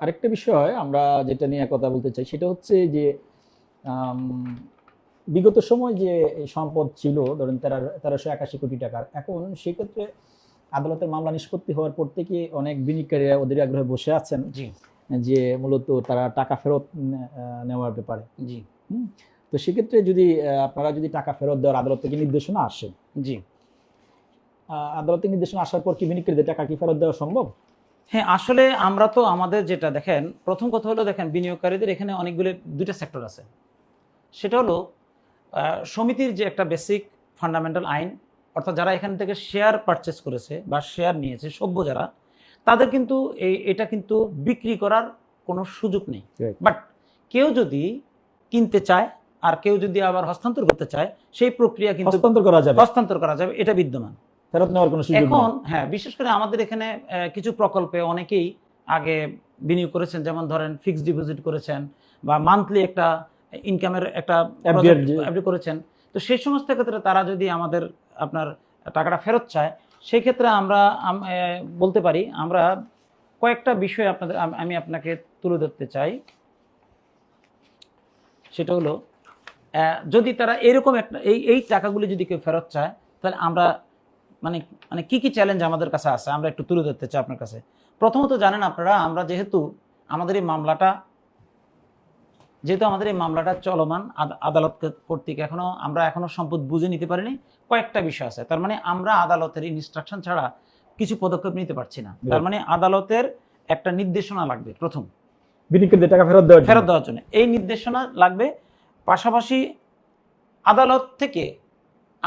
আরেকটা বিষয় আমরা যেটা নিয়ে কথা বলতে চাই সেটা হচ্ছে যে বিগত সময় যে সম্পদ ছিল ধরেন তেরো তেরোশো একাশি কোটি টাকার এখন সেক্ষেত্রে আদালতের মামলা নিষ্পত্তি হওয়ার পর থেকে অনেক বিনিয়োগকারীরা ওদের আগ্রহে বসে আছেন যে মূলত তারা টাকা ফেরত নেওয়ার ব্যাপারে। জি। তো সেক্ষেত্রে যদি আপনারা যদি টাকা ফেরত দেওয়ার আদালত থেকে নির্দেশনা আসে জি। আহ, আদালত থেকে নির্দেশনা আসার পর কি বিনিয়োগকারীদের টাকা কি ফেরত দেওয়া সম্ভব? হ্যাঁ আসলে আমরা তো আমাদের যেটা দেখেন প্রথম কথা হলো দেখেন বিনিয়োগকারীদের এখানে অনেকগুলো দুইটা সেক্টর আছে। সেটা হলো সমিতির যে একটা বেসিক ফান্ডামেন্টাল আইন অর্থাৎ যারা এখান থেকে শেয়ার পারচেস করেছে বা শেয়ার নিয়েছে সভ্য যারা তাদের কিন্তু এই এটা কিন্তু বিক্রি করার কোনো সুযোগ নেই। বাট কেউ যদি কিনতে চায় আর কেউ যদি আবার হস্তান্তর করতে চায় সেই প্রক্রিয়া কিন্তু হস্তান্তর করা যাবে। হস্তান্তর করা যাবে এটা বিদ্যমান। ফেরত নেওয়ার কোনো সুযোগ এখন হ্যাঁ বিশেষ করে আমাদের এখানে কিছু প্রকল্পে অনেকেই আগে বিনিয়োগ করেছেন যেমন ধরেন ফিক্সড ডিপোজিট করেছেন বা মান্থলি একটা ইনকামের একটা করেছেন। তো সেই সমস্ত ক্ষেত্রে তারা যদি আমাদের আপনার টাকাটা ফেরত চায় সেই ক্ষেত্রে আমরা বলতে পারি আমরা কয়েকটা বিষয় আপনাদের আমি আপনাকে তুলে ধরতে চাই। সেটা হলো যদি তারা এরকম একটা এই এই টাকাগুলি যদি কেউ ফেরত চায় তাহলে আমরা মানে মানে কি কি চ্যালেঞ্জ আমাদের কাছে আছে? আমরা একটু তুলে ধরতে চাই আপনার কাছে। প্রথমত জানেন আপনারা আমরা যেহেতু আমাদের এই মামলাটা যেহেতু আমাদের এই মামলাটা চলমান আদালত কর্তৃক এখনও আমরা এখনও সম্পদ বুঝে নিতে পারিনি। কয়েকটা বিষয় আছে। তার মানে আমরা আদালতের ইনস্ট্রাকশন ছাড়া কিছু পদক্ষেপ নিতে পারছি না। তার মানে আদালতের একটা নির্দেশনা লাগবে প্রথম। বিনিয়োগকারীদের টাকা ফেরত দেওয়ার ফেরত দেওয়ার জন্য। এই নির্দেশনা লাগবে। পাশাপাশি আদালত থেকে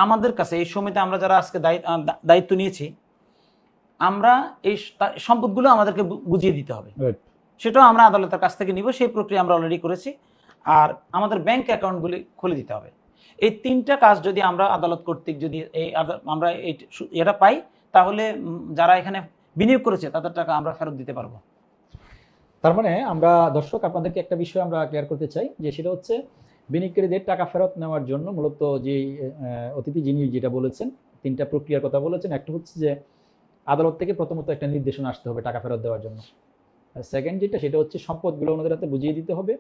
আমাদের কাছে এই সময়তে আমরা যারা আজকে দায়িত্ব নিয়েছি আমরা এই সম্পদগুলো আমাদেরকে বুঝিয়ে দিতে হবে। সেটাও আমরা আদালতের কাছ থেকে নিব সেই প্রক্রিয়া আমরা অলরেডি করেছি। আর আমাদের ব্যাংক অ্যাকাউন্টগুলি খুলে দিতে হবে। এই তিনটা কাজ যদি আমরা আদালত কর্তৃক যদি এই আমরা এটা পাই তাহলে যারা এখানে বিনিয়োগ করেছে তাদের টাকা আমরা ফেরত দিতে পারব। তার মানে আমরা দর্শক আপনাদেরকে একটা বিষয় আমরা ক্লিয়ার করতে চাই যে সেটা হচ্ছে বিনিয়োগকারীদের টাকা ফেরত নেওয়ার জন্য মূলত যে অতিথি যিনি যেটা বলেছেন, তিনটা প্রক্রিয়ার কথা বলেছেন। একটা হচ্ছে যে, আদালত থেকে প্রথমত একটা নির্দেশনা আসতে হবে টাকা ফেরত দেওয়ার জন্য। সেকেন্ড যেটা, সেটা হচ্ছে সম্পদগুলো ওনাদের হাতে বুঝিয়ে দিতে হবে।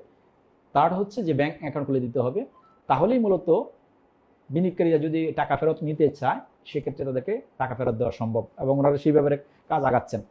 তার হচ্ছে যে ব্যাংক অ্যাকাউন্ট খুলে দিতে হবে। তাহলেই মূলত বিনিয়োগকারীরা যদি টাকা ফেরত নিতে চায়, সেক্ষেত্রে তাদেরকে টাকা ফেরত দেওয়া সম্ভব এবং ওনারা সেই ব্যাপারে কাজ আগাচ্ছেন।